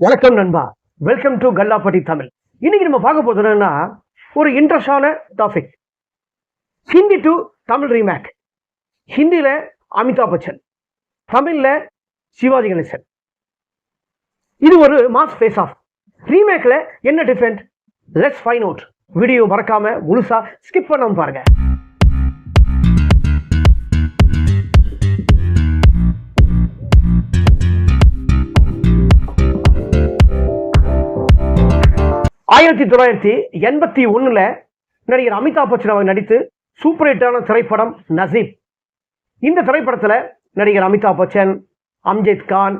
வணக்கம் நண்பா. Welcome to Kallappatti Tamil. இன்னைக்கு நம்ம பார்க்க போறது என்னன்னா ஒரு இன்ட்ரெஸ்டான topic Hindi to Tamil remake ஹிந்தியில் அமிதாப் பச்சன் தமிழில் சிவாஜி கணேசன் இது ஒரு மாஸ் ஃபேஸ் ஆஃப் ரீமேக்கில் என்ன different let's find out video மறக்காம முழுசா ஸ்கிப் பண்ணாம பாருங்க. ஆயிரத்தி தொள்ளாயிரத்தி எண்பத்தி ஒன்றில் நடிகர் அமிதாப் பச்சன் அவர் நடித்து சூப்பர் ஹிட்டான திரைப்படம் நசீப். இந்த திரைப்படத்துல நடிகர் அமிதாப் பச்சன் அம்ஜித் கான்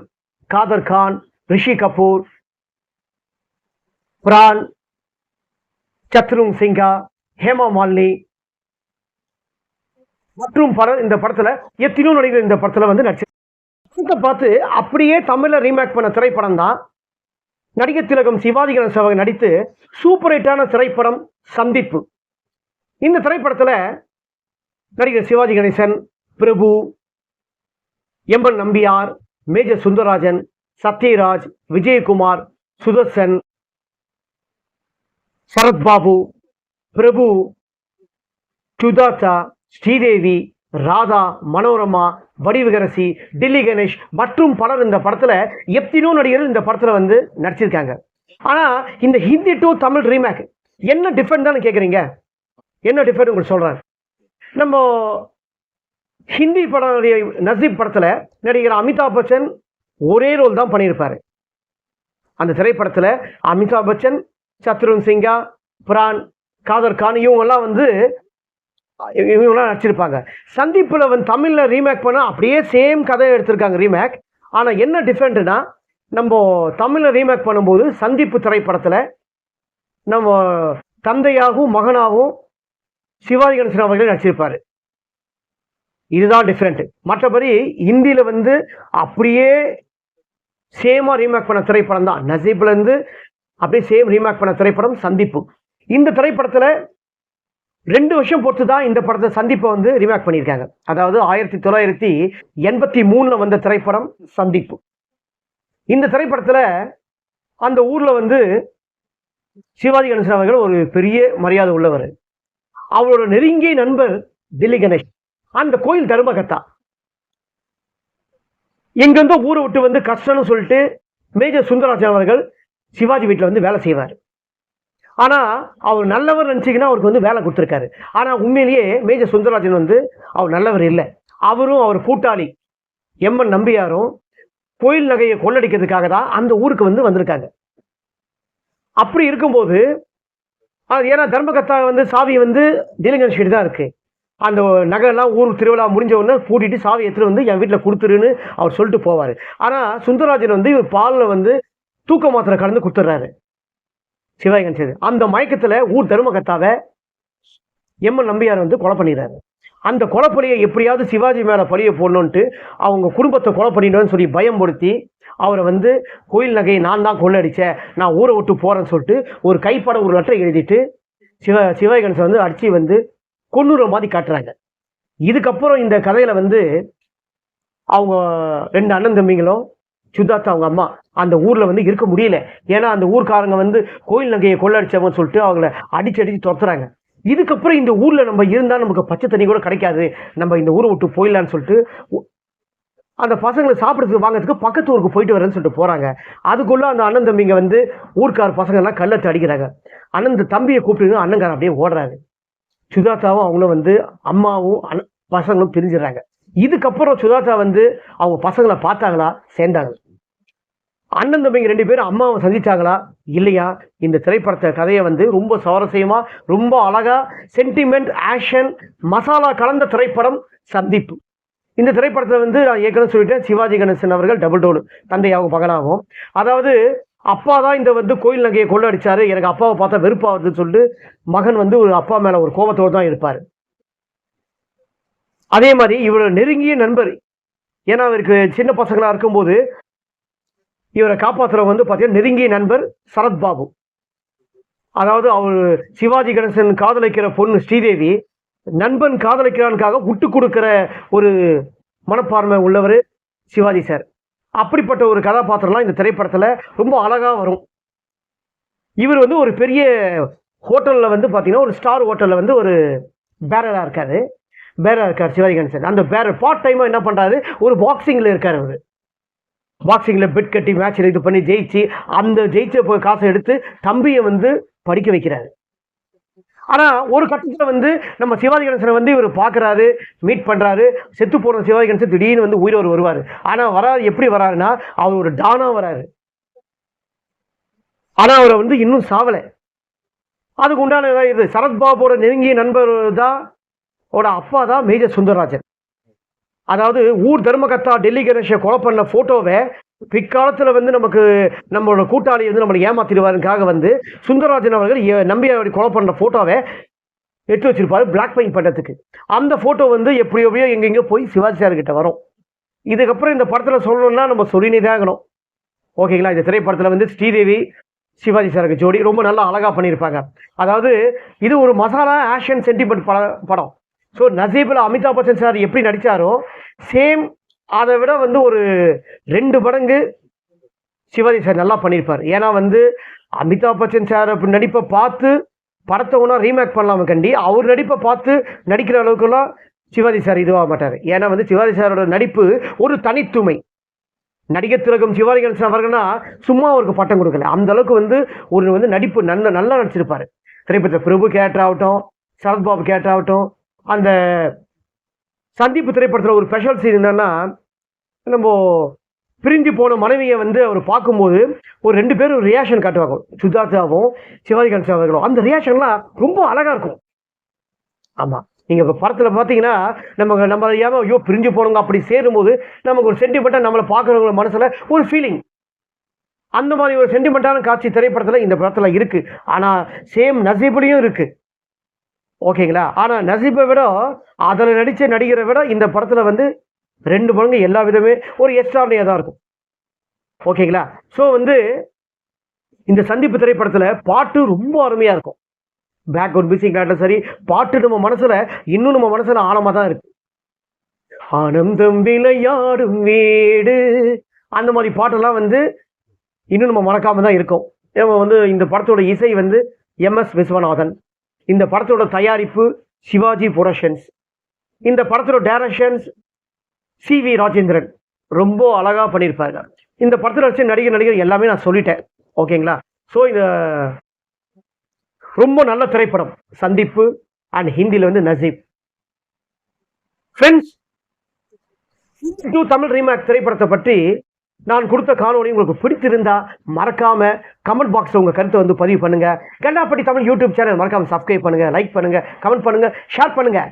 காதர் கான் ரிஷி கபூர் பிரான் சத்ருங் சிங்கா ஹேமா மாலினி மற்றும் பலர் இந்த படத்துல எத்தனையோ நடிகர் இந்த படத்துல வந்து நடிச்சு பார்த்து அப்படியே தமிழில் ரீமேக் பண்ண திரைப்படம் தான் நடிகர் திலகம் சிவாஜி கணேசன் அவங்க நடித்து சூப்பர் ஹிட்டான திரைப்படம் சந்திப்பு. இந்த திரைப்படத்தில் நடிகர் சிவாஜி கணேசன் பிரபு எம்பன் நம்பியார் மேஜர் சுந்தரராஜன் சத்யராஜ் விஜயகுமார் சுதர்சன் சரத்பாபு பிரபு சுதாதா ஸ்ரீதேவி ராதா மனோரமா வடிவகரசி டில்லி கணேஷ் மற்றும் பலர் இந்த படத்தில் எத்தனையோ நடிகர்கள் இந்த படத்தில் வந்து நடிச்சிருக்காங்க. ஆனால் இந்த ஹிந்தி டு தமிழ் ரீமேக் என்ன டிஃபரெண்ட் தான் கேட்குறீங்க என்ன டிஃபரெண்ட் உங்களுக்கு சொல்கிறேன் நம்ம ஹிந்தி படம் நசீப் படத்தில் நடிகர் அமிதாப் பச்சன் ஒரே ரோல் தான் பண்ணியிருப்பார். அந்த திரைப்படத்தில் அமிதாப் பச்சன் சத்ருன் சிங்கா பிரான் காதர் கான் இவங்கெல்லாம் வந்து இவங்களாம் நடிச்சிருப்பாங்க. சந்திப்பில் வந்து தமிழில் ரீமேக் பண்ணால் அப்படியே சேம் கதையை எடுத்திருக்காங்க ரீமேக் ஆனால் என்ன டிஃப்ரெண்ட்டுன்னா நம்ம தமிழில் ரீமேக் பண்ணும்போது சந்திப்பு திரைப்படத்தில் நம்ம தந்தையாகவும் மகனாகவும் சிவாஜி கணேசன் அவர்களே நடிச்சிருப்பார். இதுதான் டிஃப்ரெண்ட்டு மற்றபடி ஹிந்தியில் வந்து அப்படியே சேமாக ரீமேக் பண்ண திரைப்படம் தான் நசீப்லேருந்து அப்படியே சேம் ரீமேக் பண்ண திரைப்படம் சந்திப்பு இந்த திரைப்படத்தில் ரெண்டு வருஷம் பொறுத்து தான் இந்த படத்தை சந்திப்பை வந்து ரிமேக் பண்ணியிருக்காங்க. அதாவது ஆயிரத்தி தொள்ளாயிரத்தி எண்பத்தி மூணுல வந்த திரைப்படம் சந்திப்பு. இந்த திரைப்படத்துல அந்த ஊர்ல வந்து சிவாஜி கணேசன் அவர்கள் ஒரு பெரிய மரியாதை உள்ளவர். அவரோட நெருங்கிய நண்பர் தில்லி கணேஷ். அந்த கோயில் தர்மகத்தா. எங்கெந்தோ ஊரை விட்டு வந்து கஷ்டம்னு சொல்லிட்டு மேஜர் சுந்தரராஜன் அவர்கள் சிவாஜி வீட்டில் வந்து வேலை செய்வார். ஆனால் அவர் நல்லவர் நினச்சிங்கன்னா அவருக்கு வந்து வேலை கொடுத்துருக்காரு. ஆனால் உண்மையிலேயே மேஜர் சுந்தரராஜன் வந்து அவர் நல்லவர் இல்லை. அவரும் அவர் கூட்டாளி. எம்என் நம்பியாரும் கோயில் நகையை கொள்ளடிக்கிறதுக்காக தான் அந்த ஊருக்கு வந்து வந்திருக்காங்க. அப்படி இருக்கும்போது அது ஏன்னா தர்மகத்தா வந்து சாவி வந்து திலங்கன் தான் இருக்குது அந்த நகரெல்லாம் ஊர் திருவிழா முடிஞ்ச உடனே கூட்டிட்டு சாவி எடுத்துகிட்டு வந்து என் வீட்டில் கொடுத்துருன்னு அவர் சொல்லிட்டு போவார். ஆனால் சுந்தரராஜன் வந்து இவர் பாலில் வந்து தூக்க மாத்திரை கலந்து கொடுத்துட்றாரு. சிவாஜி செய்து. அந்த மயக்கத்தில் ஊர் தர்மகத்தாவை எம்என் நம்பியார் வந்து கொலை பண்ணிடுறாரு. அந்த கொலைப்பழியை எப்படியாவது சிவாஜி மேலே பழிய போடணுன்ட்டு அவங்க குடும்பத்தை கொலை பண்ணிடணும்னு சொல்லி பயம்படுத்தி அவரை வந்து கோயில் நகையை நான் தான் கொள்ளடித்தேன் நான் ஊரை விட்டு போகிறேன்னு சொல்லிட்டு ஒரு கைப்பட ஒரு லெட்டரை எழுதிட்டு சிவ சிவாஜி வந்து அடித்து வந்து கொன்னூரை மாதிரி காட்டுறாங்க. இதுக்கப்புறம் இந்த கதையில் வந்து அவங்க ரெண்டு அண்ணன் தம்பிங்களும் சுதாத்தா அவங்க அம்மா அந்த ஊரில் வந்து இருக்க முடியல. ஏன்னா அந்த ஊர்க்காரங்க வந்து கோயில் நகையை கொள்ளடிச்சவங்கன்னு சொல்லிட்டு அவங்கள அடிச்சு அடித்து துரத்துறாங்க. இதுக்கப்புறம் இந்த ஊரில் நம்ம இருந்தால் நமக்கு பச்சை தண்ணி கூட கிடைக்காது. நம்ம இந்த ஊரை விட்டு போயிடலான்னு சொல்லிட்டு அந்த பசங்களை சாப்பிட்றதுக்கு வாங்கிறதுக்கு பக்கத்து ஊருக்கு போயிட்டு வரேன்னு சொல்லிட்டு போகிறாங்க அதுக்குள்ளே அந்த அண்ணன் தம்பிங்க வந்து ஊர்க்கார பசங்கள்லாம் கல்லத்து அடிக்கிறாங்க. அண்ணன் தம்பியை கூப்பிட்டு அண்ணங்காரன் அப்படியே ஓடுறாரு. சுதாத்தாவும் அவங்களும் வந்து அம்மாவும் அண்ண- பசங்களும் பிரிஞ்சிடறாங்க. இதுக்கப்புறம் சுதாத்தா வந்து அவங்க பசங்களை பார்த்தாங்களா? சேர்ந்தாங்களா அண்ணன் தம்பிங்க ரெண்டு பேரும் அம்மாவை சந்திச்சாங்களா? இல்லையா. இந்த திரைப்படத்தை கதையை வந்து ரொம்ப சுவாரஸ்யமாக ரொம்ப அழகா சென்டிமெண்ட் ஆக்ஷன் மசாலா கலந்த திரைப்படம் சந்திப்பு. இந்த திரைப்படத்தில் வந்து நான் ஏற்கனவே சொல்லிட்டேன் சிவாஜி கணேசன் அவர்கள் டபுள் டோனு தந்தையாகவும் மகனாகவும். அதாவது அப்பா தான் இந்த வந்து கோயில் நகையை கொள்ளடிச்சாரு. எனக்கு அப்பாவை பார்த்தா வெறுப்பாகுதுன்னு சொல்லிட்டு மகன் வந்து ஒரு அப்பா மேலே ஒரு கோபத்தோடு தான் இருப்பார். அதே மாதிரி இவரோட நெருங்கிய நண்பர் ஏன்னா அவருக்கு சின்ன பசங்களாக இருக்கும்போது இவரை காப்பாற்றுறவங்க வந்து பார்த்தீங்கன்னா நெருங்கிய நண்பர் சரத்பாபு அதாவது அவர் சிவாஜி கணேசன் காதலிக்கிற பொண்ணு ஸ்ரீதேவி நண்பன் காதலிக்கிறானுக்காக விட்டு கொடுக்குற ஒரு மனப்பான்மை உள்ளவர் சிவாஜி சார். அப்படிப்பட்ட ஒரு கதாபாத்திரம்லாம் இந்த திரைப்படத்தில் ரொம்ப அழகாக வரும். இவர் வந்து ஒரு பெரிய ஹோட்டலில் வந்து பார்த்தீங்கன்னா ஒரு ஸ்டார் ஹோட்டலில் வந்து ஒரு பேரராக இருக்கார். பேரராக இருக்கார் சிவாஜி கணேசன். அந்த பேரர் பார்ட் டைமாக என்ன பண்ணுறாரு ஒரு பாக்ஸிங்கில் இருக்கார் அவர். பாக்ஸிங்கில் பெட் கட்டி மேட்ச்சில் இது பண்ணி ஜெயிச்சு அந்த ஜெயிச்ச போய் காசை எடுத்து தம்பியை வந்து படிக்க வைக்கிறாரு. ஆனால் ஒரு கட்டத்தில் வந்து நம்ம சிவாஜி கணேசனை வந்து இவர் பார்க்குறாரு மீட் பண்ணுறாரு செத்து போன சிவாஜி கணேசன் திடீர்னு வந்து உயிரோர் வருவார். ஆனால் வராது எப்படி வராருன்னா அவர் ஒரு டானாக வராரு. ஆனால் அவரை வந்து இன்னும் சாவலை. அதுக்கு உண்டான இது சரத்பாபோட நெருங்கிய நண்பர் தான் அவரோட அப்பா தான் மேஜர் சுந்தரராஜன். அதாவது ஊர் தர்மகத்தா டெல்லி கணேஷை கொலை பண்ண ஃபோட்டோவை பிற்காலத்தில் வந்து நமக்கு நம்மளோட கூட்டாளி வந்து நம்மளை ஏமாத்திடுவாருக்காக வந்து சுந்தரராஜன் அவர்கள் எ- கொலை பண்ண ஃபோட்டோவை எடுத்து வச்சிருப்பாரு பிளாக் பெயிண்ட் பண்ணுறதுக்கு அந்த ஃபோட்டோ வந்து எப்படி எப்படியோ எங்கெங்கேயோ போய் சிவாஜி சார்கிட்ட வரும். இதுக்கப்புறம் இந்த படத்தில் சொல்லணும்னா நம்ம சொல்லினே தான் ஆகணும். ஓகேங்களா இந்த திரைப்படத்தில் வந்து ஸ்ரீதேவி சிவாஜி சாருக்கு ஜோடி ரொம்ப நல்லா அழகாக பண்ணியிருப்பாங்க. அதாவது இது ஒரு மசாலா ஆஷன் சென்டிமெண்ட் பட படம். ஸோ நசீபில் அமிதாப் பச்சன் சார் எப்படி நடித்தாரோ சேம் அதை விட வந்து ஒரு ரெண்டு மடங்கு சிவாஜி சார் நல்லா பண்ணியிருப்பார் ஏன்னா வந்து அமிதாப் பச்சன் சார் அப்படி நடிப்பை பார்த்து படத்தை ஒன்றா ரீமேக் பண்ணலாம கண்டி அவர் நடிப்பை பார்த்து நடிக்கிற அளவுக்குலாம் சிவாஜி சார் இதுவாக மாட்டார். ஏன்னா வந்து சிவாஜி சாரோட நடிப்பு ஒரு தனித்துமை. நடிகர் திலகம் சிவாஜி கணேசன் அவர்கள்னா சும்மா அவருக்கு பட்டம் கொடுக்கல. அந்த அளவுக்கு வந்து ஒரு வந்து நடிப்பு நல்ல நல்லா நடிச்சிருப்பார். திரைப்படத்தில் பிரபு கேரக்டர் ஆகட்டும் சரத்பாபு கேரக்டர் ஆகட்டும் அந்த சந்திப்பு திரைப்படத்தில் ஒரு ஸ்பெஷல் சீன் என்னென்னா நம்ம பிரிஞ்சு போன மனைவியை வந்து அவர் பார்க்கும்போது ஒரு ரெண்டு பேரும் ரியாக்ஷன் காட்டுவாங்க. சுஜாதாவும் சிவாஜி கணேசன் அவர்களும். அந்த ரியாக்ஷன்லாம் ரொம்ப அழகாக இருக்கும். ஆமாம் நீங்கள் இப்போ படத்தில் பார்த்தீங்கன்னா நம்ம நம்ம ஏமா ஐயோ பிரிஞ்சு போனவங்க அப்படி சேரும்போது நமக்கு ஒரு சென்டிமெண்ட்டாக நம்மளை பார்க்குறவங்க மனசில் ஒரு ஃபீலிங் அந்த மாதிரி ஒரு சென்டிமெண்ட்டான காட்சி திரைப்படத்தில் இந்த படத்தில் இருக்குது ஆனால் சேம் நசீப்லேயும் இருக்குது ஓகேங்களா? ஆனால் நசீப்பை விட அதில் நடித்த நடிகரை விட இந்த படத்தில் வந்து ரெண்டு மடங்கு எல்லா விதமே ஒரு எக்ஸ்ட்ரானியாக தான் இருக்கும். ஓகேங்களா? ஸோ வந்து இந்த சந்திப்பு திரைப்படத்தில் பாட்டு ரொம்ப அருமையாக இருக்கும். பேக்ரவுண்ட் மியூசிக் ஆகட்டும் சரி பாட்டு நம்ம மனசில் இன்னும் நம்ம மனசில் ஆழமாக தான் இருக்கு. ஆனந்தம் விளையாடும் வீடு. அந்த மாதிரி பாட்டெல்லாம் வந்து இன்னும் நம்ம மறக்காம தான் இருக்கும். நம்ம வந்து இந்த படத்தோட இசை வந்து எம்எஸ் விஸ்வநாதன். இந்த படத்தோட தயாரிப்பு சிவாஜி ப்ரொடக்ஷன்ஸ். இந்த படத்தோட டைரக்ஷன்ஸ் சி வி ராஜேந்திரன். ரொம்ப அழகாக பண்ணியிருப்பாங்க இந்த படத்தில் வச்ச நடிகர் நடிகர் எல்லாமே நான் சொல்லிட்டேன். ஓகேங்களா? ஸோ இந்த ரொம்ப நல்ல திரைப்படம். சந்திப்பு அண்ட் ஹிந்தியில் வந்து Naseeb. Friends two Tamil remake திரைப்படத்தை பற்றி நான் கொடுத்த காணொலி உங்களுக்கு பிடிச்சிருந்தா மறக்காம கமெண்ட் பாக்ஸில் உங்கள் கருத்தை வந்து பதிவு பண்ணுங்கள் கண்டாப்பட்டி தமிழ் யூடியூப் சேனல் மறக்காமல் சப்ஸ்கிரைப் பண்ணுங்கள் லைக் பண்ணுங்கள் கமெண்ட் பண்ணுங்கள் ஷேர் பண்ணுங்கள்